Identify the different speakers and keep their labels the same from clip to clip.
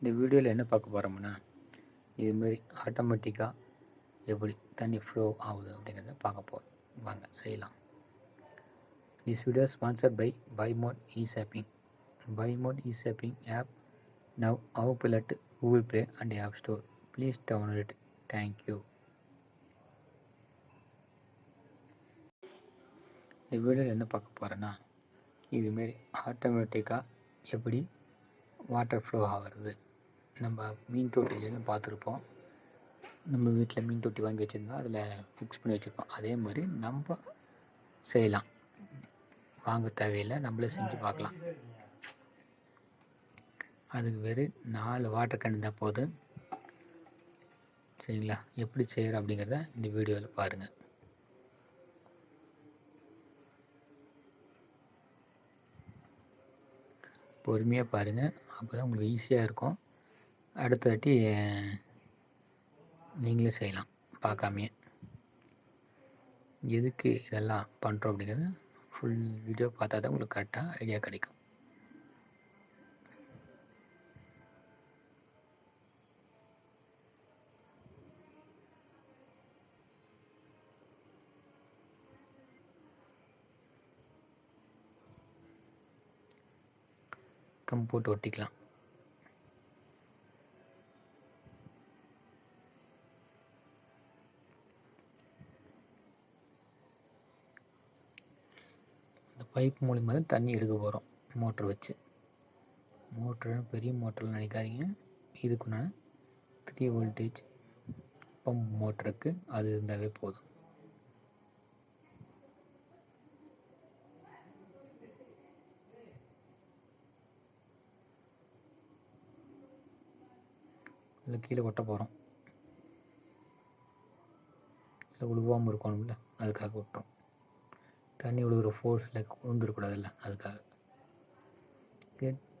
Speaker 1: இந்த வீடியோவில் என்ன பார்க்க போகிறோம்னா இதுமாரி ஆட்டோமேட்டிக்காக எப்படி தண்ணி ஃப்ளோ ஆகுது அப்படிங்கிறத பார்க்க போகிறோம் வாங்க செய்யலாம். This video sponsored by by mod e shopping by mod e shopping app now அவு பிலட் Google play and app store please download thank you இந்த வீடியோவில் என்ன பார்க்க போகிறேன்னா இதுமாரி ஆட்டோமேட்டிக்காக எப்படி வாட்டர் ஃப்ளோ ஆகிறது. நம்ம மீன் தொட்டிலாம் பார்த்துருப்போம். நம்ம வீட்டில் மீன் தொட்டி வாங்கி வச்சுருந்தோம் அதில் ஃபிக்ஸ் பண்ணி வச்சுருப்போம். அதே மாதிரி நம்ம செய்யலாம். வாங்க தேவையில்லை நம்மளே செஞ்சு பார்க்கலாம். அதுக்கு வெறும் நாலு வாட்டர் கேன் தான் போதும். சரிங்களா? எப்படி செய்கிறோம் அப்படிங்கிறத இந்த வீடியோவில் பாருங்கள் பொறுமையாக பாருங்கள் அப்போ தான் உங்களுக்கு ஈஸியாக இருக்கும். அடுத்த வாட்டி நீங்களே செய்யலாம் பார்க்காமையே. எதுக்கு இதெல்லாம் பண்ணுறோம் அப்படிங்கிறது ஃபுல் வீடியோ பார்த்தா தான் உங்களுக்கு கரெக்டாக ஐடியா கிடைக்கும். கம்போர்ட் ஒட்டிக்கலாம் இந்த பைப் மூலிமா தான் தண்ணி எடுக்க போகிறோம் மோட்ரு வச்சு. மோட்ரு பெரிய மோட்டரில் நினைக்காதீங்க. இதுக்குன்னா த்ரீ வோல்டேஜ் பம்ப் மோட்டருக்கு அது இருந்தாவே போதும். இல்லை கீழே கொட்ட போகிறோம் இல்லை உழுவாமல் இருக்கணும்ல அதுக்காக விட்டுரும் தண்ணி விழுகிற ஃபோர்ஸில் விழுந்துருக்கூடாதுல்ல அதுக்காக.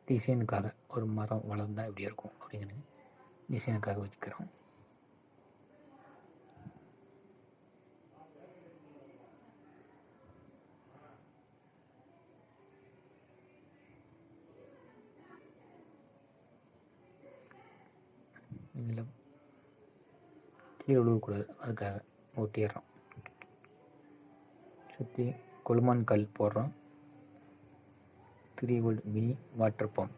Speaker 1: டிசைனுக்காக ஒரு மரம் வளர்ந்தால் இப்படி இருக்கும் அப்படிங்கிறது டிசைனுக்காக வச்சுக்கிறோம். இதில் கீழே விழுகக்கூடாது அதுக்காக ஒட்டிடுறோம். சுற்றி கொலுமான் கல் போடுறோம். Three volt mini water pump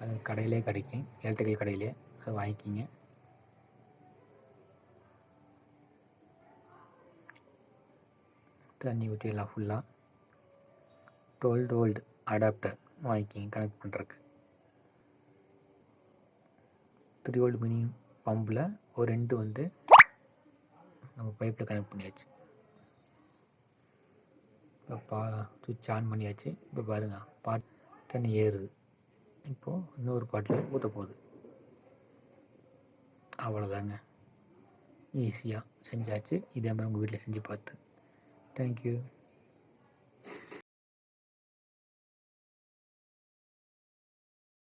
Speaker 1: அது கடையிலே கிடைக்கும். எலக்ட்ரிக்கல் கடையிலே. அதை வாங்கிக்கிங்க. தண்ணி ஊற்றிடலாம் ஃபுல்லாக டுவெல் வோல்ட் அடாப்டர் வாங்கிக்கிங்க. கனெக்ட் பண்ணுறக்கு த்ரீ வோல்ட் மினி பம்பில் ஒரு ரெண்டு வந்து நம்ம பைப்பில் கனெக்ட் பண்ணியாச்சு. இப்போ பா சுவிட்ச் ஆன் பண்ணியாச்சு. இப்போ பாருங்கள் பாட் தண்ணி ஏறுது. இப்போது இன்னொரு பாட்டில் ஊற்ற போகுது. அவ்வளோதாங்க ஈஸியாக செஞ்சாச்சு. இதே மாதிரி உங்கள் வீட்டில் செஞ்சு பார்த்து. தேங்க்யூ